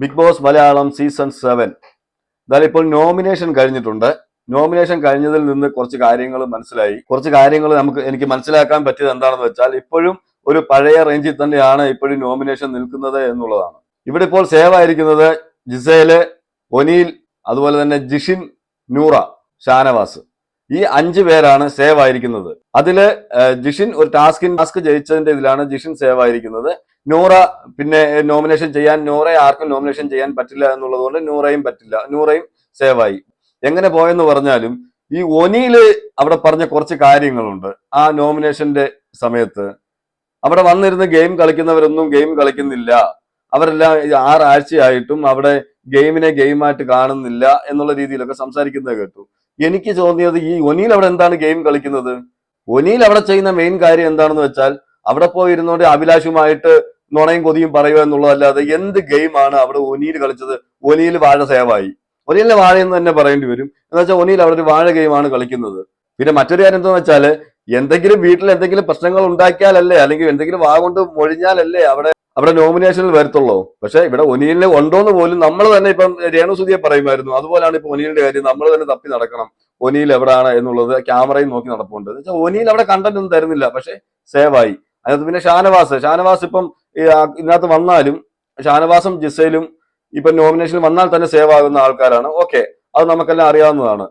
Big boss Malayalam season seven. എന്നാലും ഇപ്പോൾ nomination കഴിഞ്ഞിട്ടുണ്ട്. നോമിനേഷൻ കഴിഞ്ഞതിൽ നിന്ന് കുറച്ച് കാര്യങ്ങൾ മനസ്സിലായി. കുറച്ച് കാര്യങ്ങൾ നമുക്ക് എനിക്ക് മനസ്സിലാക്കാൻ പറ്റിയത് എന്താണെന്ന് വെച്ചാൽ ഇപ്പോഴും ഒരു പഴയ റേഞ്ചിൽ തന്നെയാണ് ഇപ്പോഴും നോമിനേഷൻ നിൽക്കുന്നത് എന്നുള്ളതാണ്. ഇവിടെ ഇപ്പോൾ സേവ് ആയിരിക്കുന്നത് ജിസേൽ ഒനീൽ അതുപോലെ തന്നെ ജിഷിൻ നൂറ ഷാനവാസ്. ഈ അഞ്ച് പേരാണ് സേവ് ആയിരിക്കുന്നത്. അതിൽ ജിഷിൻ ഒരു ടാസ്കിൻ ടാസ്ക് ജയിച്ചതിന്റെ ഇതിലാണ് ജിഷിൻ സേവ് ആയിരിക്കുന്നത്. നൂറ പിന്നെ നോമിനേഷൻ ചെയ്യാൻ നൂറയെ ആർക്കും നോമിനേഷൻ ചെയ്യാൻ പറ്റില്ല എന്നുള്ളത് കൊണ്ട് നൂറയും പറ്റില്ല നൂറയും സേവ് ആയി. എങ്ങനെ പോയെന്ന് പറഞ്ഞാലും ഈ ഒനിയിൽ അവിടെ പറഞ്ഞ കുറച്ച് കാര്യങ്ങളുണ്ട്. ആ നോമിനേഷന്റെ സമയത്ത്. അവിടെ വന്നിരുന്ന് ഗെയിം കളിക്കുന്നവരൊന്നും ഗെയിം കളിക്കുന്നില്ല. അവരെല്ലാം ആറാഴ്ചയായിട്ടും അവിടെ ഗെയിമിനെ ഗെയിമായിട്ട് കാണുന്നില്ല എന്നുള്ള രീതിയിലൊക്കെ സംസാരിക്കുന്നത് കേട്ടു. എനിക്ക് തോന്നിയത് ഈ ഒനിയിൽ അവിടെ എന്താണ് ഗെയിം കളിക്കുന്നത്? ഒനിയിൽ അവിടെ ചെയ്യുന്ന മെയിൻ കാര്യം എന്താണെന്ന് വെച്ചാൽ അവിടെ പോയി ഇരുന്നോണ്ട് അഭിലാഷുമായിട്ട് നുണയും കൊതിയും പറയുക എന്നുള്ളതല്ലാതെ എന്ത് ഗെയിമാണ് അവിടെ ഒനിയിൽ കളിച്ചത്? ഒനിയിൽ വാഴ സേവായി. ഒനിയിലെ വാഴ എന്ന് തന്നെ പറയേണ്ടി വരും. എന്ന് വെച്ചാൽ ഒനിയിൽ അവിടെ ഒരു വാഴ ഗെയിമാണ് കളിക്കുന്നത്. പിന്നെ മറ്റൊരു കാര്യം എന്താണെന്ന് വെച്ചാൽ എന്തെങ്കിലും വീട്ടിൽ എന്തെങ്കിലും പ്രശ്നങ്ങൾ ഉണ്ടാക്കിയാലല്ലേ അല്ലെങ്കിൽ എന്തെങ്കിലും വാ കൊണ്ട് മൊഴിഞ്ഞാലല്ലേ അവിടെ അവിടെ നോമിനേഷനിൽ വരത്തുള്ളൂ. പക്ഷെ ഇവിടെ ഒനിയലിനെ ഉണ്ടോ എന്ന് പോലും നമ്മൾ തന്നെ ഇപ്പം രേണുസുതിയെ പറയുമായിരുന്നു. അതുപോലാണ് ഇപ്പൊ ഒനിയലിന്റെ കാര്യം നമ്മൾ തന്നെ തപ്പി നടക്കണം. ഒനിയിൽ എവിടെയാണ് എന്നുള്ളത് ക്യാമറയും നോക്കി നടപ്പുണ്ട്. വെച്ചാൽ ഒനിയിൽ അവിടെ കണ്ടന്റ് ഒന്നും തരുന്നില്ല. പക്ഷെ ആയി അതിനകത്ത് പിന്നെ ഷാനവാസ്. ഷാനവാസ് ഇപ്പം ഇതിനകത്ത് വന്നാലും ഷാനവാസും ജിസയിലും ഇപ്പൊ നോമിനേഷനിൽ വന്നാൽ തന്നെ സേവ് ആകുന്ന ആൾക്കാരാണ്. ഓക്കെ. അത് നമുക്കെല്ലാം അറിയാവുന്നതാണ്.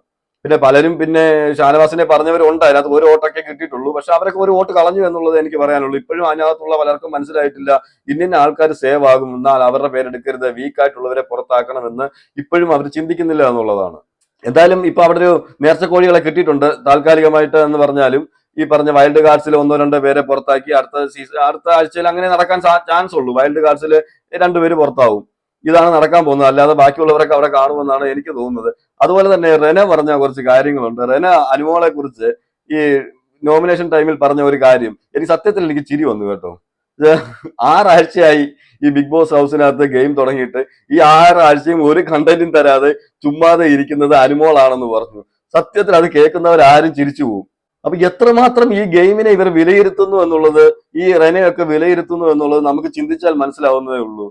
പിന്നെ പലരും പിന്നെ ഷാനവാസിനെ പറഞ്ഞവരുണ്ട് അതിനകത്ത് ഒരു വോട്ടൊക്കെ കിട്ടിയിട്ടുള്ളൂ. പക്ഷെ അവരൊക്കെ ഒരു വോട്ട് കളഞ്ഞു എന്നുള്ളത് എനിക്ക് പറയാനുള്ളൂ. ഇപ്പോഴും അതിനകത്തുള്ള പലർക്കും മനസ്സിലായിട്ടില്ല. ഇന്ത്യൻ ആൾക്കാർ സേവ് ആകും എന്നാൽ അവരുടെ പേരെടുക്കരുത്. വീക്കായിട്ടുള്ളവരെ പുറത്താക്കണമെന്ന് ഇപ്പോഴും അവർ ചിന്തിക്കുന്നില്ല എന്നുള്ളതാണ്. എന്തായാലും ഇപ്പൊ അവിടെ ഒരു നേർച്ചക്കോഴികളെ കിട്ടിയിട്ടുണ്ട്. താൽക്കാലികമായിട്ട് എന്ന് പറഞ്ഞാലും ഈ പറഞ്ഞ വൈൽഡ് കാർഡ്സിൽ ഒന്നോ രണ്ടോ പേരെ പുറത്താക്കി അടുത്ത സീസൺ അടുത്ത ആഴ്ചയിൽ അങ്ങനെ നടക്കാൻ ചാൻസ് ഉള്ളൂ. വൈൽഡ് കാർഡ്സിൽ രണ്ടുപേര് പുറത്താവും. ഇതാണ് നടക്കാൻ പോകുന്നത്. അല്ലാതെ ബാക്കിയുള്ളവരൊക്കെ അവിടെ കാണുമെന്നാണ് എനിക്ക് തോന്നുന്നത്. അതുപോലെ തന്നെ റെന പറഞ്ഞ കുറച്ച് കാര്യങ്ങളുണ്ട്. റെന അനുമോളെ കുറിച്ച് ഈ നോമിനേഷൻ ടൈമിൽ പറഞ്ഞ ഒരു കാര്യം. എനിക്ക് സത്യത്തിൽ എനിക്ക് ചിരി വന്നു കേട്ടോ. ആറാഴ്ചയായി ഈ ബിഗ് ബോസ് ഹൗസിനകത്ത് ഗെയിം തുടങ്ങിയിട്ട് ഈ ആറാഴ്ചയും ഒരു കണ്ടന്റും തരാതെ ചുമ്മാതെ ഇരിക്കുന്നത് അനുമോളാണെന്ന് പറഞ്ഞു. സത്യത്തിൽ അത് കേൾക്കുന്നവരാരും ചിരിച്ചു പോകും അപ്പൊ എത്രമാത്രം ഈ ഗെയിമിനെ ഇവർ വിലയിരുത്തുന്നു എന്നുള്ളത് ഈ റെനയൊക്കെ വിലയിരുത്തുന്നു എന്നുള്ളത് നമുക്ക് ചിന്തിച്ചാൽ മനസ്സിലാവുന്നതേ ഉള്ളൂ.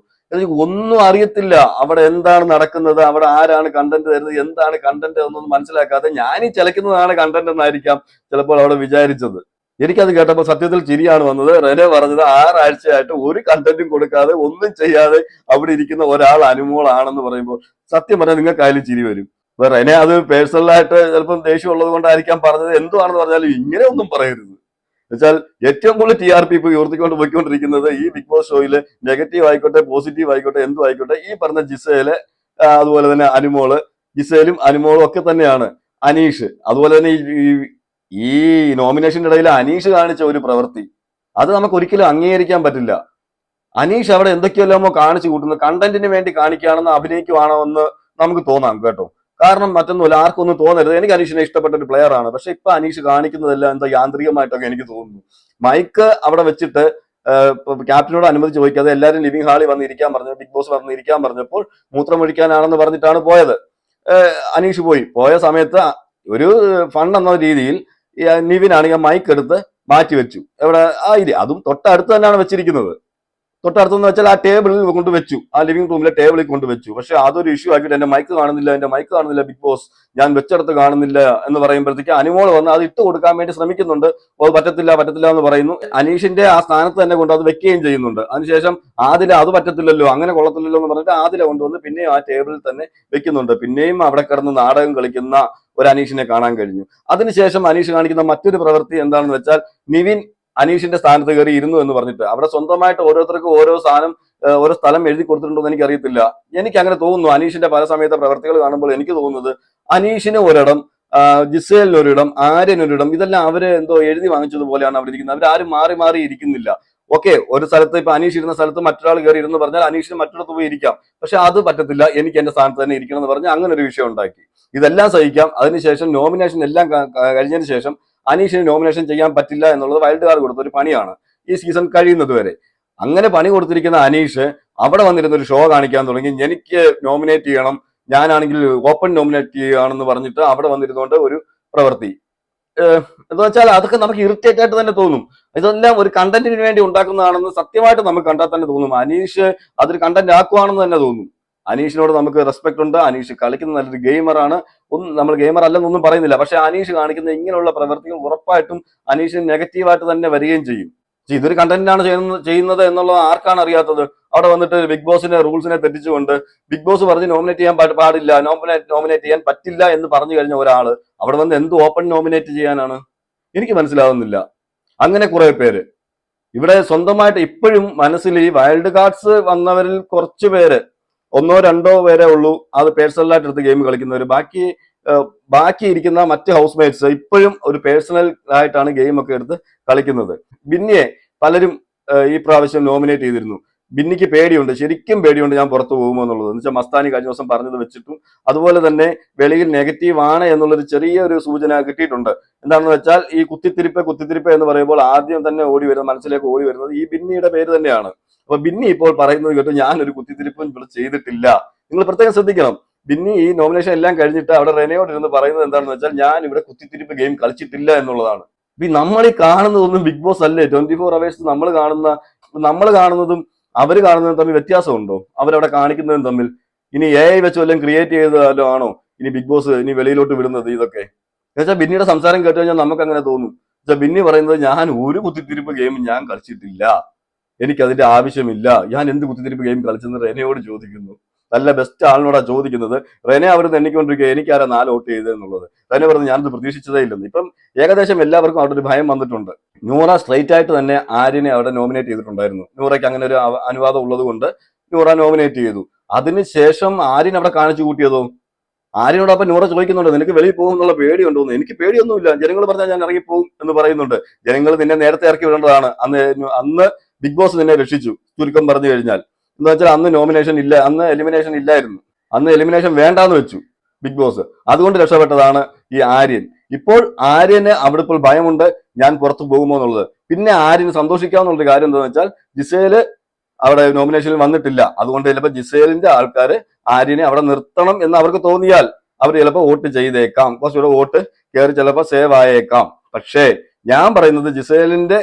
ഒന്നും അറിയത്തില്ല. അവിടെ എന്താണ് നടക്കുന്നത് അവിടെ ആരാണ് കണ്ടന്റ് തരുന്നത് എന്താണ് കണ്ടന്റ് എന്നൊന്നും മനസ്സിലാക്കാതെ ഞാൻ ഈ ചിലക്കുന്നതാണ് കണ്ടന്റ് എന്നായിരിക്കാം ചിലപ്പോൾ അവിടെ വിചാരിച്ചത്. എനിക്കത് കേട്ടപ്പോൾ സത്യത്തിൽ ചിരിയാണ് വന്നത്. റെനെ പറഞ്ഞത് ആറാഴ്ചയായിട്ട് ഒരു കണ്ടന്റും കൊടുക്കാതെ ഒന്നും ചെയ്യാതെ അവിടെ ഇരിക്കുന്ന ഒരാൾ അനുമോളാണെന്ന് പറയുമ്പോൾ സത്യം പറഞ്ഞാൽ നിങ്ങൾക്ക് അതിൽ ചിരി വരും. റെനെ അത് പേഴ്സണലായിട്ട് ചിലപ്പം ദേഷ്യം ഉള്ളത് കൊണ്ടായിരിക്കാം പറഞ്ഞത്. എന്തുവാണെന്ന് പറഞ്ഞാലും ഇങ്ങനെ ഒന്നും പറയരുത്. എന്നുവെച്ചാൽ ഏറ്റവും കൂടുതൽ ടി ആർ പി ഇപ്പൊ ഉയർത്തിക്കൊണ്ട് പോയിക്കൊണ്ടിരിക്കുന്നത് ഈ ബിഗ് ബോസ് ഷോയിൽ നെഗറ്റീവ് ആയിക്കോട്ടെ പോസിറ്റീവ് ആയിക്കോട്ടെ എന്തും ആയിക്കോട്ടെ ഈ പറഞ്ഞ ജിസയിലെ അതുപോലെ തന്നെ അനുമോൾ ജിസയിലും അനുമോളും ഒക്കെ തന്നെയാണ്. അനീഷ് അതുപോലെ തന്നെ ഈ- ഈ- നോമിനേഷന്റെ ഇടയിൽ അനീഷ് കാണിച്ച ഒരു പ്രവൃത്തി. അത് നമുക്ക് ഒരിക്കലും അംഗീകരിക്കാൻ പറ്റില്ല. അനീഷ് അവിടെ എന്തൊക്കെയല്ലോ കാണിച്ചു കൂട്ടുന്നത് കണ്ടന്റിന് വേണ്ടി കാണിക്കുകയാണെന്ന് അഭിനയിക്കുവാണോ എന്ന് നമുക്ക് തോന്നാം കേട്ടോ. കാരണം മറ്റൊന്നുമില്ല ആർക്കും ഒന്നും തോന്നരുത്. എനിക്ക് അനീഷിനെ ഇഷ്ടപ്പെട്ട ഒരു പ്ലെയർ ആണ്. പക്ഷെ ഇപ്പൊ അനീഷ് കാണിക്കുന്നതെല്ലാം എന്തോ യാന്ത്രികമായിട്ടൊക്കെ എനിക്ക് തോന്നുന്നു. മൈക്ക് അവിടെ വെച്ചിട്ട് ക്യാപ്റ്റനോട് അനുമതി ചോദിക്കാതെ എല്ലാവരും ലിവിംഗ് ഹാളിൽ വന്നിരിക്കാൻ പറഞ്ഞു ബിഗ് ബോസ് വന്ന് ഇരിക്കാൻ പറഞ്ഞപ്പോൾ മൂത്രമൊഴിക്കാനാണെന്ന് പറഞ്ഞിട്ടാണ് പോയത്. അനീഷ് പോയി. പോയ സമയത്ത് ഒരു ഫണ്ട് എന്ന രീതിയിൽ നിവിനാണെങ്കിൽ മൈക്ക് എടുത്ത് മാറ്റി വെച്ചു എവിടെ? ആ അതും തൊട്ടടുത്ത് തന്നെയാണ് വെച്ചിരിക്കുന്നത്. തൊട്ടടുത്തെന്ന് വെച്ചാൽ ആ ടേബിളിൽ കൊണ്ട് വെച്ചു. ആ ലിവിംഗ് റൂമിലെ ടേബിളിൽ കൊണ്ട് വെച്ചു. പക്ഷെ അതൊരു ഇഷ്യൂ ആക്കിയിട്ട് എന്റെ മൈക്ക് കാണുന്നില്ല എന്റെ മൈക്ക് കാണുന്നില്ല ബിഗ് ബോസ് ഞാൻ വെച്ചെടുത്ത് കാണുന്നില്ല എന്ന് പറയുമ്പോഴത്തേക്ക് അനുമോൾ വന്ന് അത് ഇട്ട് കൊടുക്കാൻ വേണ്ടി ശ്രമിക്കുന്നുണ്ട്. അത് പറ്റത്തില്ല പറ്റത്തില്ല എന്ന് പറയുന്നു. അനീഷിന്റെ ആ സ്ഥാനത്ത് തന്നെ കൊണ്ട് അത് വെക്കുകയും ചെയ്യുന്നുണ്ട്. അതിനുശേഷം ആദില അത് പറ്റത്തില്ലല്ലോ അങ്ങനെ കൊള്ളത്തില്ലല്ലോ എന്ന് പറഞ്ഞിട്ട് ആദില കൊണ്ടുവന്ന് പിന്നെയും ആ ടേബിളിൽ തന്നെ വെക്കുന്നുണ്ട്. പിന്നെയും അവിടെ കിടന്ന് നാടകം കളിക്കുന്ന ഒരു അനീഷിനെ കാണാൻ കഴിഞ്ഞു. അതിനുശേഷം അനീഷ് കാണിക്കുന്ന മറ്റൊരു പ്രവൃത്തി എന്താണെന്ന് വെച്ചാൽ നിവിൻ അനീഷിന്റെ സ്ഥാനത്ത് കയറി ഇരുന്നു എന്ന് പറഞ്ഞിട്ട്. അവിടെ സ്വന്തമായിട്ട് ഓരോരുത്തർക്കും ഓരോ സ്ഥാനം ഓരോ സ്ഥലം എഴുതി കൊടുത്തിട്ടുണ്ടോ എന്ന് എനിക്ക് അറിയത്തില്ല എനിക്ക് അങ്ങനെ തോന്നുന്നു. അനീഷിന്റെ പല സമയത്തെ പ്രവർത്തികൾ കാണുമ്പോൾ എനിക്ക് തോന്നുന്നത് അനീഷിന് ഒരിടം ജിസേലിനൊരിടം ജിസേലിന് ഒരിടം ആര്യന് ഒരിടം ഇതെല്ലാം അവർ എന്തോ എഴുതി വാങ്ങിച്ചതുപോലെയാണ് അവരിരിക്കുന്നത് അവരാരും മാറി മാറി ഇരിക്കുന്നില്ല. ഓക്കെ ഒരു സ്ഥലത്ത് ഇപ്പൊ അനീഷ് ഇരുന്ന സ്ഥലത്ത് മറ്റൊരാൾ കയറി ഇരുന്ന് പറഞ്ഞാൽ അനീഷിന് മറ്റൊരിടത്ത് പോയി ഇരിക്കാം. പക്ഷെ അത് പറ്റത്തില്ല. എനിക്ക് എന്റെ സ്ഥാനത്ത് തന്നെ ഇരിക്കണം എന്ന് പറഞ്ഞ് അങ്ങനെ ഒരു വിഷയം ഉണ്ടാക്കി. ഇതെല്ലാം സഹിക്കാം. അതിനുശേഷം നോമിനേഷൻ എല്ലാം കഴിഞ്ഞതിന് ശേഷം അനീഷിന് നോമിനേഷൻ ചെയ്യാൻ പറ്റില്ല എന്നുള്ളത് വൈൽഡ് കാർഡ് കൊടുത്ത ഒരു പണിയാണ് ഈ സീസൺ കഴിയുന്നത് വരെ. അങ്ങനെ പണി കൊടുത്തിരിക്കുന്ന അനീഷ് അവിടെ വന്നിരുന്ന ഒരു ഷോ കാണിക്കാൻ തുടങ്ങി. എനിക്ക് നോമിനേറ്റ് ചെയ്യണം ഞാനാണെങ്കിൽ ഓപ്പൺ നോമിനേറ്റ് ചെയ്യുകയാണെന്ന് പറഞ്ഞിട്ട് അവിടെ വന്നിരുന്നുകൊണ്ട് ഒരു പ്രവൃത്തി. എന്ന് വെച്ചാൽ അതൊക്കെ നമുക്ക് ഇറിറ്റേറ്റ് ആയിട്ട് തന്നെ തോന്നും. ഇതെല്ലാം ഒരു കണ്ടന്റിന് വേണ്ടി ഉണ്ടാക്കുന്നതാണെന്ന് സത്യമായിട്ട് നമുക്ക് കണ്ടാൽ തന്നെ തോന്നും. അനീഷ് അതൊരു കണ്ടന്റ് ആക്കുവാണെന്ന് തന്നെ തോന്നും. അനീഷിനോട് നമുക്ക് റെസ്പെക്ട് ഉണ്ട്. അനീഷ് കളിക്കുന്ന നല്ലൊരു ഗെയിമറാണ് ഒന്നും നമ്മൾ ഗെയിമർ അല്ലെന്നൊന്നും പറയുന്നില്ല. പക്ഷെ അനീഷ് കാണിക്കുന്ന ഇങ്ങനെയുള്ള പ്രവർത്തികൾ ഉറപ്പായിട്ടും അനീഷ് നെഗറ്റീവായിട്ട് തന്നെ വരികയും ചെയ്യും. ഇതൊരു കണ്ടന്റാണ് ചെയ്യുന്നത് ചെയ്യുന്നത് എന്നുള്ളത് ആർക്കാണ് അറിയാത്തത്? അവിടെ വന്നിട്ട് ബിഗ് ബോസിന്റെ റൂൾസിനെ തെറ്റിച്ചുകൊണ്ട് ബിഗ് ബോസ് പറഞ്ഞ് നോമിനേറ്റ് ചെയ്യാൻ പാടില്ല. നോമിനേറ്റ് നോമിനേറ്റ് ചെയ്യാൻ പറ്റില്ല എന്ന് പറഞ്ഞു കഴിഞ്ഞ ഒരാൾ അവിടെ വന്ന് എന്ത് ഓപ്പൺ നോമിനേറ്റ് ചെയ്യാനാണ്? എനിക്ക് മനസ്സിലാവുന്നില്ല. അങ്ങനെ കുറെ പേര്. ഇവിടെ സ്വന്തമായിട്ട് ഇപ്പോഴും മനസ്സിൽ ഈ വൈൽഡ് കാർഡ്സ് വന്നവരിൽ കുറച്ച് പേര് ഒന്നോ രണ്ടോ പേരെ ഉള്ളൂ. അത് പേഴ്സണലായിട്ട് എടുത്ത് ഗെയിം കളിക്കുന്നവർ ബാക്കി ബാക്കി ഇരിക്കുന്ന മറ്റ് ഹൗസ് മേറ്റ്സ് ഇപ്പോഴും ഒരു പേഴ്സണൽ ആയിട്ടാണ് ഗെയിം ഒക്കെ എടുത്ത് കളിക്കുന്നത്. ബിന്നിയെ പലരും ഈ പ്രാവശ്യം നോമിനേറ്റ് ചെയ്തിരുന്നു. ബിന്നിക്ക് പേടിയുണ്ട്. ശരിക്കും പേടിയുണ്ട് ഞാൻ പുറത്തു പോകുമോ എന്നുള്ളത്. എന്ന് വെച്ചാൽ മസ്താനി കഴിഞ്ഞ ദിവസം പറഞ്ഞത് വെച്ചിട്ടും അതുപോലെ തന്നെ വെളിയിൽ നെഗറ്റീവ് ആണ് എന്നുള്ളൊരു ചെറിയൊരു സൂചന കിട്ടിയിട്ടുണ്ട്. എന്താണെന്ന് വെച്ചാൽ ഈ കുത്തിത്തിരിപ്പ് കുത്തിത്തിരിപ്പ് എന്ന് പറയുമ്പോൾ ആദ്യം തന്നെ ഓടി വരുന്നത് മനസ്സിലേക്ക് ഓടി വരുന്നത് ഈ ബിന്നിയുടെ പേര് തന്നെയാണ്. അപ്പൊ ബിന്നി ഇപ്പോൾ പറയുന്നത് കേട്ടോ ഞാൻ ഒരു കുത്തിത്തിരിപ്പും ഇവിടെ ചെയ്തിട്ടില്ല. നിങ്ങൾ പ്രത്യേകം ശ്രദ്ധിക്കണം. ബിന്നി ഈ നോമിനേഷൻ എല്ലാം കഴിഞ്ഞിട്ട് അവിടെ റെനയോട് ഇരുന്ന് പറയുന്നത് എന്താണെന്ന് വെച്ചാൽ ഞാൻ ഇവിടെ കുത്തിത്തിരിപ്പ് ഗെയിം കളിച്ചിട്ടില്ല എന്നുള്ളതാണ്. നമ്മൾ ഈ കാണുന്നതൊന്നും ബിഗ് ബോസ് അല്ലേ? ട്വന്റി ഫോർ അവേഴ്സ് നമ്മൾ കാണുന്ന നമ്മൾ കാണുന്നതും അവർ കാണുന്നതും തമ്മിൽ വ്യത്യാസമുണ്ടോ? അവരവിടെ കാണിക്കുന്നതും തമ്മിൽ. ഇനി എ ഐ വെച്ച് വല്ലതും ക്രിയേറ്റ് ചെയ്തല്ലോ ആണോ? ഇനി ബിഗ് ബോസ് ഇനി വെളിയിലോട്ട് വിടുന്നത് ഇതൊക്കെ. എന്നുവെച്ചാൽ ബിന്നിയുടെ സംസാരം കേട്ട് കഴിഞ്ഞാൽ നമുക്ക് അങ്ങനെ തോന്നും ബിന്നി പറയുന്നത് ഞാൻ ഒരു കുത്തിത്തിരിപ്പ് ഗെയിം ഞാൻ കളിച്ചിട്ടില്ല. എനിക്ക് അതിന്റെ ആവശ്യമില്ല. ഞാൻ എന്ത് കുത്തിത്തിരിപ്പ് ഗെയിം കളിച്ചെന്ന് റെനയോട് ചോദിക്കുന്നു. നല്ല ബെസ്റ്റ് ആളിനോടാ ചോദിക്കുന്നത്. റെനെ അവർ എണ്ണിക്കൊണ്ടിരിക്കുക എനിക്കാരാ നാല് വോട്ട് ചെയ്തതെന്നുള്ളത്. റെനെ പറഞ്ഞു ഞാനത് പ്രതീക്ഷിച്ചതേ ഇല്ലെന്ന് ഇപ്പം ഏകദേശം എല്ലാവർക്കും അവിടെ ഒരു ഭയം വന്നിട്ടുണ്ട്. നൂറ സ്ട്രൈറ്റ് ആയിട്ട് തന്നെ ആര്യനെ അവിടെ നോമിനേറ്റ് ചെയ്തിട്ടുണ്ടായിരുന്നു. നൂറയ്ക്ക് അങ്ങനെ ഒരു അനുവാദം ഉള്ളത് കൊണ്ട് നൂറ നോമിനേറ്റ് ചെയ്തു. അതിനുശേഷം ആര്യൻ അവിടെ കാണിച്ചു കൂട്ടിയതോ? ആര്യനോട് അപ്പൊ നൂറ ചോദിക്കുന്നുണ്ട് നിനക്ക് വെളിയിൽ പോകും എന്നുള്ള പേടി ഉണ്ടോ എനിക്ക് പേടിയൊന്നുമില്ല. ജനങ്ങൾ പറഞ്ഞാൽ ഞാൻ ഇറങ്ങിപ്പോകും എന്ന് പറയുന്നുണ്ട്. ജനങ്ങൾ നിന്നെ നേരത്തെ ഇറക്കി വിടേണ്ടതാണ്. അന്ന് അന്ന് ബിഗ് ബോസ് നിന്നെ രക്ഷിച്ചു ചുരുക്കം പറഞ്ഞു കഴിഞ്ഞാൽ. എന്ന് വെച്ചാൽ അന്ന് നോമിനേഷൻ ഇല്ല അന്ന് എലിമിനേഷൻ ഇല്ലായിരുന്നു. അന്ന് എലിമിനേഷൻ വേണ്ടാന്ന് വെച്ചു ബിഗ് ബോസ്. അതുകൊണ്ട് രക്ഷപ്പെട്ടതാണ് ഈ ആര്യൻ. ഇപ്പോൾ ആര്യന് അവിടെ ഇപ്പോൾ ഭയമുണ്ട് ഞാൻ പുറത്തു പോകുമോ എന്നുള്ളത്. പിന്നെ ആര്യന് സന്തോഷിക്കാവുന്ന കാര്യം എന്താണെന്ന് വെച്ചാൽ ജിസേൽ അവിടെ നോമിനേഷനിൽ വന്നിട്ടില്ല. അതുകൊണ്ട് ചിലപ്പോൾ ജിസേലിന്റെ ആൾക്കാർ ആര്യനെ അവിടെ നിർത്തണം എന്ന് അവർക്ക് തോന്നിയാൽ അവർ ചിലപ്പോൾ വോട്ട് ചെയ്തേക്കാം. കുറച്ചുകൂടെ വോട്ട് കയറി ചിലപ്പോൾ സേവ് ആയേക്കാം. പക്ഷേ ഞാൻ പറയുന്നത് ജിസേലിന്റെ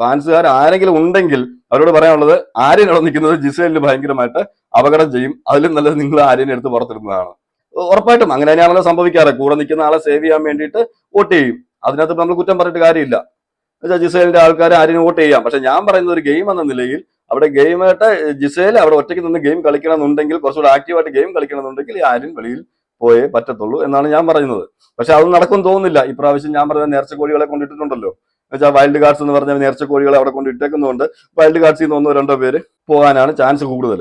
ഫാൻസുകാർ ആരെങ്കിലും ഉണ്ടെങ്കിൽ അവരോട് പറയാനുള്ളത് ആര്യൻ അവിടെ നിൽക്കുന്നത് ജിസേലിന് ഭയങ്കരമായിട്ട് അപകടം ചെയ്യും. അതിലും നല്ലത് നിങ്ങൾ ആര്യനെ എടുത്ത് പുറത്തിടുന്നതാണ്. ഉറപ്പായിട്ടും അങ്ങനെ തന്നെയാണല്ലോ സംഭവിക്കാറ്. കൂടെ നിൽക്കുന്ന ആളെ സേവ് ചെയ്യാൻ വേണ്ടിയിട്ട് വോട്ട് ചെയ്യും. അതിനകത്ത് നമ്മൾ കുറ്റം പറഞ്ഞിട്ട് കാര്യമില്ല. ജിസേലിന്റെ ആൾക്കാർ ആര്യന് വോട്ട് ചെയ്യാം. പക്ഷെ ഞാൻ പറയുന്ന ഒരു ഗെയിം എന്ന നിലയിൽ അവിടെ ഗെയിമായിട്ട് ജിസേൽ അവിടെ ഒറ്റയ്ക്ക് നിന്ന് ഗെയിം കളിക്കണമെന്നുണ്ടെങ്കിൽ കുറച്ചുകൂടെ ആക്റ്റീവായിട്ട് ഗെയിം കളിക്കണമെന്നുണ്ടെങ്കിൽ ആര്യൻ വെളിയിൽ പോയേ പറ്റത്തുള്ളൂ എന്നാണ് ഞാൻ പറയുന്നത്. പക്ഷെ അത് നടക്കും തോന്നുന്നില്ല. ഇപ്രാവശ്യം ഞാൻ പറഞ്ഞ നേർച്ച കോഴികളെ കൊണ്ടിട്ടുണ്ടല്ലോ എന്നുവെച്ചാൽ വൈൽഡ് കാർഡ്സ് എന്ന് പറഞ്ഞാൽ നേർച്ച കോഴികളെ അവിടെ കൊണ്ട് ഇട്ടേക്കുന്നതുകൊണ്ട് വൈൽഡ് കാർഡ്സിൽ നിന്ന് ഒന്നോ രണ്ടോ പേര് പോകാനാണ് ചാൻസ് കൂടുതൽ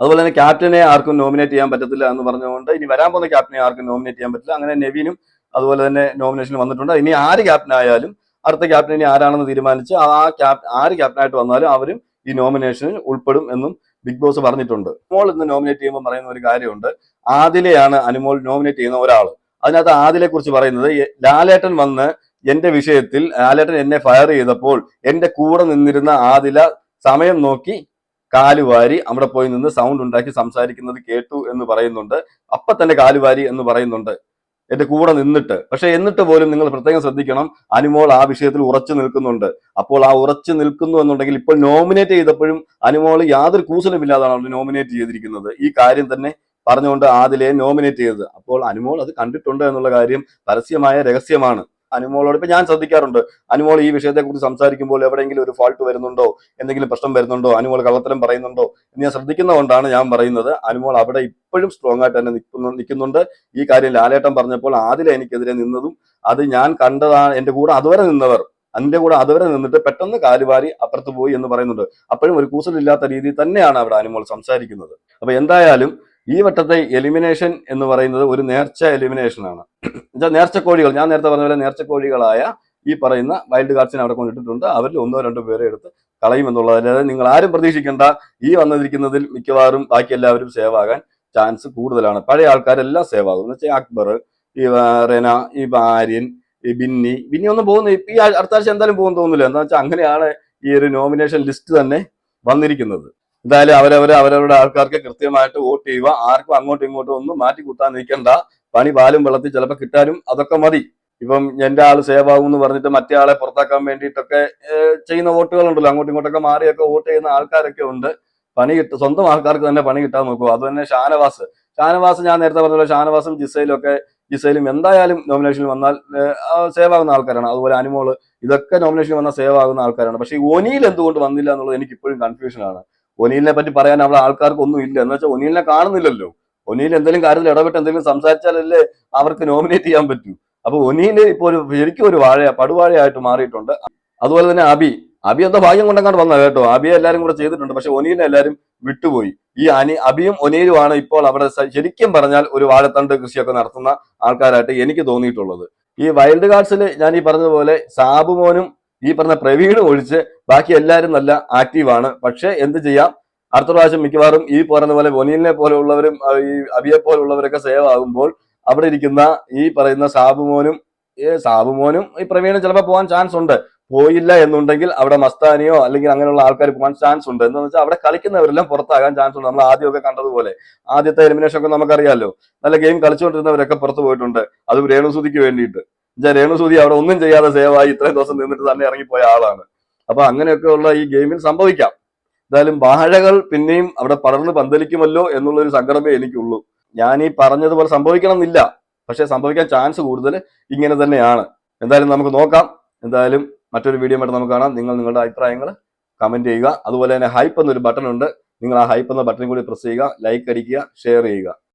അതുപോലെ തന്നെ ക്യാപ്റ്റനെ ആർക്കും നോമിനേറ്റ് ചെയ്യാൻ പറ്റത്തില്ല എന്ന് പറഞ്ഞുകൊണ്ട് ഇനി വരാൻ പോകുന്ന ക്യാപ്റ്റനെ ആർക്കും നോമിനേറ്റ് ചെയ്യാൻ പറ്റില്ല. അങ്ങനെ നെവിനും അതുപോലെ തന്നെ നോമിനേഷൻ വന്നിട്ടുണ്ട്. ഇനി ആര് ക്യാപ്റ്റൻ ആയാലും അടുത്ത ക്യാപ്റ്റൻ ഇനി ആരാണെന്ന് തീരുമാനിച്ച് ആ ക്യാപ്റ്റൻ ആര് ക്യാപ്റ്റനായിട്ട് വന്നാലും അവരും ഈ നോമിനേഷനിൽ ഉൾപ്പെടും എന്നും ബിഗ് ബോസ് പറഞ്ഞിട്ടുണ്ട്. അനുമോൾ ഇന്ന് നോമിനേറ്റ് ചെയ്യുമ്പോൾ പറയുന്ന ഒരു കാര്യമുണ്ട്. ആദിലെയാണ് അനുമോൾ നോമിനേറ്റ് ചെയ്യുന്ന ഒരാൾ അതിനകത്ത് ആദിലെ കുറിച്ച് പറയുന്നത് ലാലേട്ടൻ വന്ന് എന്റെ വിഷയത്തിൽ ലാലേട്ടൻ എന്നെ ഫയർ ചെയ്തപ്പോൾ എന്റെ കൂടെ നിന്നിരുന്ന ആദില സമയം നോക്കി കാലുവാരി അവിടെ പോയി നിന്ന് സൗണ്ട് ഉണ്ടാക്കി സംസാരിക്കുന്നത് കേട്ടു എന്ന് പറയുന്നുണ്ട്. അപ്പൊ തന്നെ കാലുവാരി എന്ന് പറയുന്നുണ്ട്. എന്റെ കൂടെ നിന്നിട്ട്. പക്ഷെ എന്നിട്ട് പോലും നിങ്ങൾ പ്രത്യേകം ശ്രദ്ധിക്കണം. അനുമോൾ ആ വിഷയത്തിൽ ഉറച്ചു നിൽക്കുന്നുണ്ട്. അപ്പോൾ ആ ഉറച്ചു നിൽക്കുന്നു എന്നുണ്ടെങ്കിൽ ഇപ്പോൾ നോമിനേറ്റ് ചെയ്തപ്പോഴും അനുമോൾ യാതൊരു കൂസലുമില്ലാതാണ് അവിടെ നോമിനേറ്റ് ചെയ്തിരിക്കുന്നത്. ഈ കാര്യം തന്നെ പറഞ്ഞുകൊണ്ട് ആദിലെ നോമിനേറ്റ് ചെയ്തത്. അപ്പോൾ അനുമോൾ അത് കണ്ടിട്ടുണ്ട് എന്നുള്ള കാര്യം പരസ്യമായ രഹസ്യമാണ്. അനുമോളോട് ഇപ്പൊ ഞാൻ ശ്രദ്ധിക്കാറുണ്ട്. അനുമോൾ ഈ വിഷയത്തെ കുറിച്ച് സംസാരിക്കുമ്പോൾ എവിടെയെങ്കിലും ഒരു ഫാൾട്ട് വരുന്നുണ്ടോ? എന്തെങ്കിലും പ്രശ്നം വരുന്നുണ്ടോ? അനുമോൾ കള്ളത്തരം പറയുന്നുണ്ടോ? എന്ന് ഞാൻ ശ്രദ്ധിക്കുന്നതുകൊണ്ടാണ് ഞാൻ പറയുന്നത്. അനുമോൾ അവിടെ ഇപ്പോഴും സ്ട്രോങ് ആയിട്ട് തന്നെ നിൽക്കുന്നു നിൽക്കുന്നുണ്ട്. ഈ കാര്യം ലാലേട്ടൻ പറഞ്ഞപ്പോൾ ആദ്യം എനിക്കെതിരെ നിന്നതും അത് ഞാൻ കണ്ടതാണ് എന്റെ കൂടെ അതുവരെ നിന്നവർ അതിന്റെ കൂടെ അതുവരെ നിന്നിട്ട് പെട്ടെന്ന് കാലുവാരി അപ്പുറത്ത് പോയി എന്ന് പറയുന്നുണ്ട്. അപ്പോഴും ഒരു കൂസലില്ലാത്ത രീതിയിൽ തന്നെയാണ് അവിടെ അനുമോൾ സംസാരിക്കുന്നത്. അപ്പൊ എന്തായാലും ഈ വട്ടത്തെ എലിമിനേഷൻ എന്ന് പറയുന്നത് ഒരു നേർച്ച എലിമിനേഷനാണ് ആണ്. നേർച്ച കോഴികൾ ഞാൻ നേരത്തെ പറഞ്ഞ പോലെ നേർച്ച കോഴികളായ ഈ പറയുന്ന വൈൽഡ് കാർഡ്സിനെ അവിടെ കൊണ്ടിട്ടിട്ടുണ്ട്. അവരിൽ ഒന്നോ രണ്ടോ പേരെ എടുത്ത് കളയുമെന്നുള്ളത് അല്ലാതെ നിങ്ങൾ ആരും പ്രതീക്ഷിക്കേണ്ട ഈ വന്നിരിക്കുന്നതിൽ മിക്കവാറും ബാക്കി എല്ലാവരും സേവ് ആകാൻ ചാൻസ് കൂടുതലാണ്. പഴയ ആൾക്കാരെല്ലാം സേവ് ആകും. എന്ന് വെച്ചാൽ അക്ബർ ഈ റെന ഈ ആര്യൻ ഈ ബിന്നി ബിന്നി ഒന്നും പോകുന്നു ഈ അടുത്ത ആഴ്ച എന്തായാലും പോകുന്നു തോന്നുന്നില്ല. എന്താ വെച്ചാൽ അങ്ങനെയാണ് ഈ ഒരു നോമിനേഷൻ ലിസ്റ്റ് തന്നെ വന്നിരിക്കുന്നത്. എന്തായാലും അവരവർ അവരവരുടെ ആൾക്കാർക്ക് കൃത്യമായിട്ട് വോട്ട് ചെയ്യുക. ആർക്കും അങ്ങോട്ടും ഇങ്ങോട്ടും ഒന്നും മാറ്റി കൂട്ടാൻ നിൽക്കണ്ട. പണി പാലും വെള്ളത്തിൽ ചിലപ്പോൾ കിട്ടാനും അതൊക്കെ മതി. ഇപ്പം എന്റെ ആൾ സേവ് ആകും എന്ന് പറഞ്ഞിട്ട് മറ്റേ ആളെ പുറത്താക്കാൻ വേണ്ടിയിട്ടൊക്കെ ചെയ്യുന്ന വോട്ടുകളുണ്ടല്ലോ. അങ്ങോട്ടും ഇങ്ങോട്ടൊക്കെ മാറിയൊക്കെ വോട്ട് ചെയ്യുന്ന ആൾക്കാരൊക്കെ ഉണ്ട്. പണി കിട്ടും സ്വന്തം ആൾക്കാർക്ക് തന്നെ പണി കിട്ടാൻ നോക്കുക അത് തന്നെ ഷാനവാസ്. ഷാനവാസ് ഞാൻ നേരത്തെ പറഞ്ഞല്ലോ ഷാനവാസും ജിസയിലും ഒക്കെ ജിസയിലും എന്തായാലും നോമിനേഷനിൽ വന്നാൽ സേവ് ആകുന്ന ആൾക്കാരാണ്. അതുപോലെ അനുമോൾ ഇതൊക്കെ നോമിനേഷനിൽ വന്നാൽ സേവ് ആകുന്ന ആൾക്കാരാണ്. പക്ഷേ ഒനിയിൽ എന്തുകൊണ്ട് വന്നില്ല എന്നുള്ളത് എനിക്ക് ഇപ്പോഴും കൺഫ്യൂഷൻ ആണ്. ഒനീലിനെ പറ്റി പറയാൻ അവിടെ ആൾക്കാർക്ക് ഒന്നും ഇല്ല. എന്ന് വെച്ചാൽ ഒനീലിനെ കാണുന്നില്ലല്ലോ. ഒനീൽ എന്തെങ്കിലും കാര്യത്തിൽ ഇടപെട്ട് എന്തെങ്കിലും സംസാരിച്ചാലല്ലേ അവർക്ക് നോമിനേറ്റ് ചെയ്യാൻ പറ്റൂ. അപ്പൊ ഒനീൽ ഇപ്പൊ ഒരു ശരിക്കും ഒരു വാഴ പടുവാഴയായിട്ട് മാറിയിട്ടുണ്ട്. അതുപോലെ തന്നെ അബി അബി എന്തോ ഭാഗ്യം കൊണ്ടങ്ങാണ്ട് വന്നത് കേട്ടോ. അബിയെ എല്ലാരും കൂടെ ചെയ്തിട്ടുണ്ട്. പക്ഷെ ഒനീലിനെ എല്ലാരും വിട്ടുപോയി. ഈ അനി അബിയും ഒനീലുമാണ് ഇപ്പോൾ അവിടെ ശരിക്കും പറഞ്ഞാൽ ഒരു വാഴത്തണ്ട് കൃഷിയൊക്കെ നടത്തുന്ന ആൾക്കാരായിട്ട് എനിക്ക് തോന്നിയിട്ടുള്ളത്. ഈ വൈൽഡ് കാർഡ്സിൽ ഞാൻ ഈ പറഞ്ഞതുപോലെ സാബുമോനും ഈ പറഞ്ഞ പ്രവീൺ ഒഴിച്ച് ബാക്കി എല്ലാവരും നല്ല ആക്റ്റീവാണ് പക്ഷെ എന്ത് ചെയ്യാം? അടുത്ത പ്രാവശ്യം മിക്കവാറും ഈ പറയുന്ന പോലെ ബൊനീലിനെ പോലെയുള്ളവരും ഈ അബിയെ പോലുള്ളവരൊക്കെ സേവ് ആകുമ്പോൾ അവിടെ ഇരിക്കുന്ന ഈ പറയുന്ന സാബുമോനും സാബുമോനും ഈ പ്രവീണും ചിലപ്പോൾ പോകാൻ ചാൻസ് ഉണ്ട്. പോയില്ല എന്നുണ്ടെങ്കിൽ അവിടെ മസ്താനിയോ അല്ലെങ്കിൽ അങ്ങനെയുള്ള ആൾക്കാർ പോകാൻ ചാൻസ് ഉണ്ട്. എന്ന് വെച്ചാൽ അവിടെ കളിക്കുന്നവരെല്ലാം പുറത്താകാൻ ചാൻസ് ഉണ്ട്. നമ്മൾ ആദ്യമൊക്കെ കണ്ടതുപോലെ. ആദ്യത്തെ എലിമിനേഷൻ ഒക്കെ നമുക്കറിയാമല്ലോ നല്ല ഗെയിം കളിച്ചുകൊണ്ടിരുന്നവരൊക്കെ പുറത്തു പോയിട്ടുണ്ട്. അത് രേണുസുതിക്ക് വേണ്ടിയിട്ട്. രേണുസൂതി അവിടെ ഒന്നും ചെയ്യാതെ സേവായി ഇത്രയും ദിവസം നിന്നിട്ട് തന്നെ ഇറങ്ങിപ്പോയ ആളാണ്. അപ്പൊ അങ്ങനെയൊക്കെ ഉള്ള ഈ ഗെയിമിൽ സംഭവിക്കാം. എന്തായാലും വാഴകൾ പിന്നെയും അവിടെ പടർന്ന് പന്തലിക്കുമല്ലോ എന്നുള്ള ഒരു സങ്കടമേ എനിക്കുള്ളൂ. ഞാൻ ഈ പറഞ്ഞതുപോലെ സംഭവിക്കണം എന്നില്ല പക്ഷെ സംഭവിക്കാൻ ചാൻസ് കൂടുതൽ ഇങ്ങനെ തന്നെയാണ്. എന്തായാലും നമുക്ക് നോക്കാം. എന്തായാലും മറ്റൊരു വീഡിയോ ആയിട്ട് നമുക്ക് കാണാം. നിങ്ങൾ നിങ്ങളുടെ അഭിപ്രായങ്ങൾ കമന്റ് ചെയ്യുക. അതുപോലെ തന്നെ ഹൈപ്പ് എന്നൊരു ബട്ടൺ ഉണ്ട്. നിങ്ങൾ ആ ഹൈപ്പ് എന്ന ബട്ടൺ കൂടി പ്രസ് ചെയ്യുക. ലൈക്ക് അടിക്കുക ഷെയർ ചെയ്യുക.